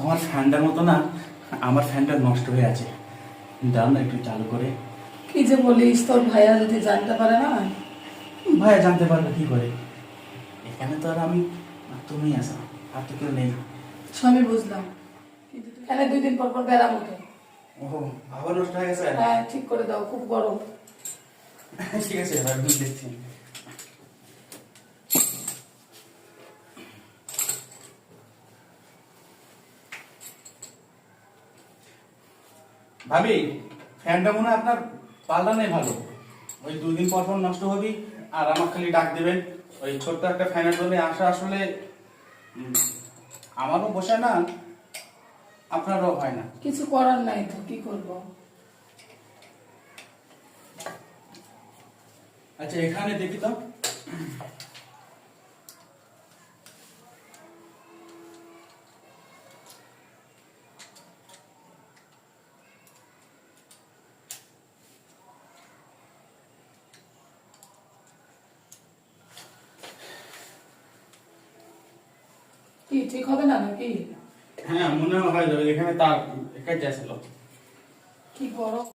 তোমার ফ্যানটার মতো না আমার ফ্যানটা নষ্ট হয়ে আছে। দাও না একটু চালু করে। কি যে বলিস তোর ভাইয়া যদি জানতে পারে না? ভাইয়া জানতে পারবে কি করে? এখানে তো আর আমি আর তুমি আসা আর তো কেউ নেই। সবই বুঝলাম। কিন্তু এখানে দুই দিন পর পর বেড়াবো তো। ও আবার নষ্ট হয়ে গেছে। হ্যাঁ ঠিক করে দাও খুব গরম। ঠিক আছে আমি দেখছি। ভাবি ফ্যানটা মনে হয় আপনার পাল্টানোই ভালো। ওই দুই দিন পর পর নষ্ট হবি আর আমার খালি ডাক দেবেন। ওই ছোট্ট একটা ফ্যানের জন্য আসা আসলে আমারও বসে না আপনারও হয় না। কিছু করার নাই তো কি করব? আচ্ছা এখানে দেখি তো। কি ঠিক হবে না নাকি? হ্যাঁ মনে হয় এখানে তার একটা যাচ্ছিল কি গরম